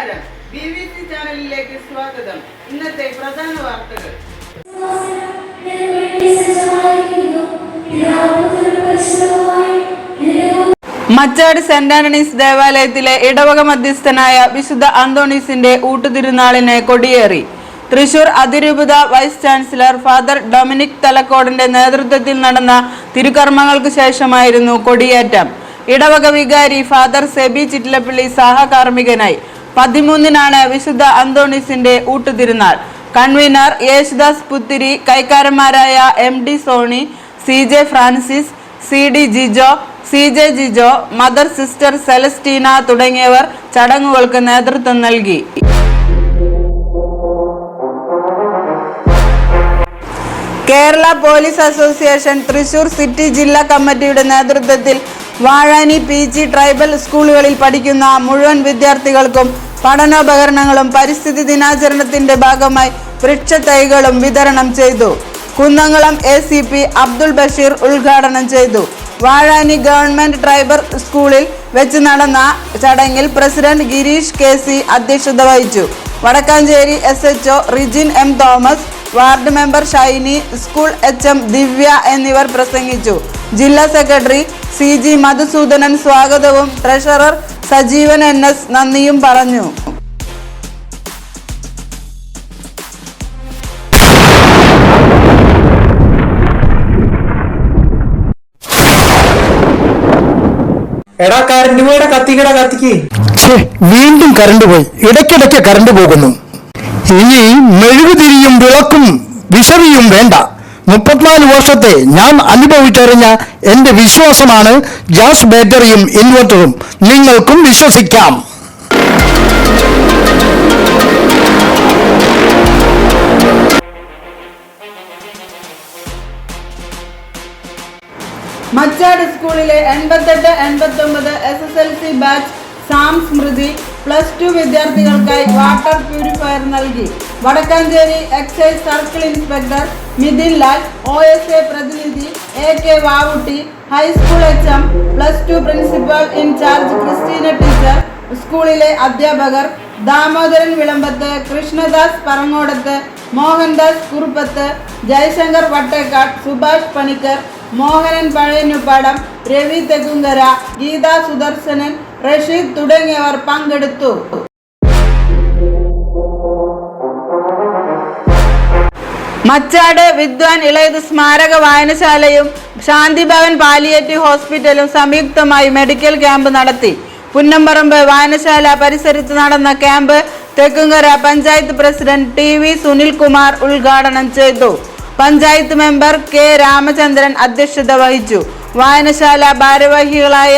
നമസ്കാരം. B B C ചാനലിലേക്ക് സ്വാഗതം. ഇന്നത്തെ പ്രധാന വാർത്തകൾ. മച്ചാട് സെന്റ് ആന്റണീസ് ദേവാലയത്തിലെ ഇടവക മധ്യസ്ഥനായ വിശുദ്ധ അന്തോണീസിന്റെ ഊട്ടുതിരുനാളിന് കൊടിയേറി. തൃശൂർ അതിരൂപത വൈസ് ചാൻസലർ ഫാദർ ഡൊമിനിക് തലക്കോടിന്റെ നേതൃത്വത്തിൽ നടന്ന തിരുക്കർമ്മങ്ങൾക്ക് ശേഷമായിരുന്നു കൊടിയേറ്റം. ഇടവക വികാരി ഫാദർ സെബി ചിറ്റിലപ്പള്ളി സഹകാർമ്മികനായി. പതിമൂന്നിനാണ് വിശുദ്ധ അന്തോണീസിന്റെ ഊട്ടുതിരുനാൾ convener Yesudas Puthiri കൈക്കാരന്മാരായ M D Soni C J Francis C D Jijo C J Jijo mother sister Celestina തുടങ്ങിയവർ ചടങ്ങുകൾക്ക് നേതൃത്വം നൽകി. Kerala police association Thrissur city ജില്ലാ കമ്മിറ്റിയുടെ നേതൃത്വത്തിൽ വാഴാനി പി ജി ട്രൈബൽ സ്കൂളുകളിൽ പഠിക്കുന്ന മുഴുവൻ വിദ്യാർത്ഥികൾക്കും പഠനോപകരണങ്ങളും പരിസ്ഥിതി ദിനാചരണത്തിന്റെ ഭാഗമായി വൃക്ഷത്തൈകളും വിതരണം ചെയ്തു. Kunnamkulam A C P Abdul Basheer ഉദ്ഘാടനം ചെയ്തു. വാഴാനി ഗവൺമെന്റ് ട്രൈബൽ സ്കൂളിൽ വെച്ച് നടന്ന ചടങ്ങിൽ പ്രസിഡന്റ് ഗിരീഷ് കെ സി അധ്യക്ഷത വഹിച്ചു. Vadakkanchery S H Rijin M Thomas ward member Shiny school H M Divya എന്നിവർ പ്രസംഗിച്ചു. ജില്ലാ സെക്രട്ടറി സി ജി മധുസൂദനൻ സ്വാഗതവും. ട്രഷറർ സജീവൻ എൻ എസ് നന്ദിയും പറഞ്ഞു. എടാ കറണ്ട് പോയടാ കത്തിക്കടാ കത്തിക്ക്. ഛേ, വീണ്ടും കറണ്ട് പോയി. ഇടയ്ക്കിടയ്ക്ക് കറണ്ട് പോകുന്നു. ഇനി മെഴുകുതിരിയും വിളക്കും വിഷവിയും വേണ്ട. മുപ്പത്തിനാല് വർഷത്തെ ഞാൻ അനുഭവിച്ചറിഞ്ഞ എന്റെ വിശ്വാസമാണ് ജാസ് ബാറ്ററിയും ഇൻവെർട്ടറും. നിങ്ങൾക്കും വിശ്വസിക്കാം. മച്ചാട് സ്കൂളിലെ എൺപത്തെട്ട് എൺപത്തി ഒമ്പത് S S L C batch Samsmriti plus two വിദ്യാർത്ഥികൾക്കായി വാട്ടർ പ്യൂരിഫയർ നൽകി. Vadakkanchery excise circle inspector Mithin Lal O S A പ്രതിനിധി A K Vavutty high school H M plus two principal in charge Christina teacher സ്കൂളിലെ അധ്യാപകർ ദാമോദരൻ വിളമ്പത്ത് കൃഷ്ണദാസ് പറങ്ങോടത്ത് മോഹൻദാസ് കുറുപ്പത്ത് ജയശങ്കർ വട്ടേക്കാട് സുഭാഷ് പണിക്കർ മോഹനൻ പഴയനുപാടം രവി തെക്കുങ്കര ഗീതാ സുദർശനൻ റഷീദ് തുടങ്ങിയവർ പങ്കെടുത്തു. മച്ചാട് വിദ്വാൻ ഇളയത് സ്മാരക വായനശാലയും Shanti Bhavan palliative ഹോസ്പിറ്റലും സംയുക്തമായി മെഡിക്കൽ ക്യാമ്പ് നടത്തി. പുന്നമ്പറമ്പ് വായനശാല പരിസരത്ത് നടന്ന camp Thekkumkara panchayat president T V Sunilkumar ഉദ്ഘാടനം ചെയ്തു. പഞ്ചായത്ത് മെമ്പർ കെ രാമചന്ദ്രൻ അധ്യക്ഷത വഹിച്ചു. വായനശാല ഭാരവാഹികളായ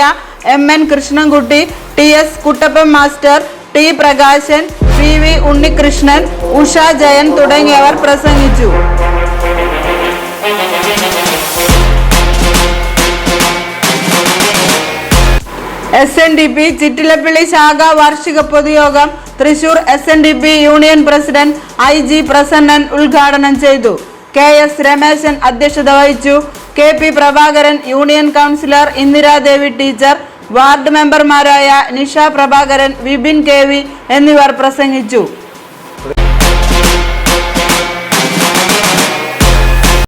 M N Krishnankutty T S Kuttappan master T Prakashan P V Unnikrishnan Usha Jayan തുടങ്ങിയവർ പ്രസംഗിച്ചു. S N D P Chittilappally ശാഖ വാർഷിക പൊതുയോഗം Thrissur S N D P union president I G Prasannan ഉദ്ഘാടനം ചെയ്തു. കെ എസ് രമേശൻ അധ്യക്ഷത വഹിച്ചു. K P Prabhakaran union councillor Indiradevi teacher ward മെമ്പർമാരായ നിഷ പ്രഭാകരൻ വിപിൻ കെ വി എന്നിവർ പ്രസംഗിച്ചു.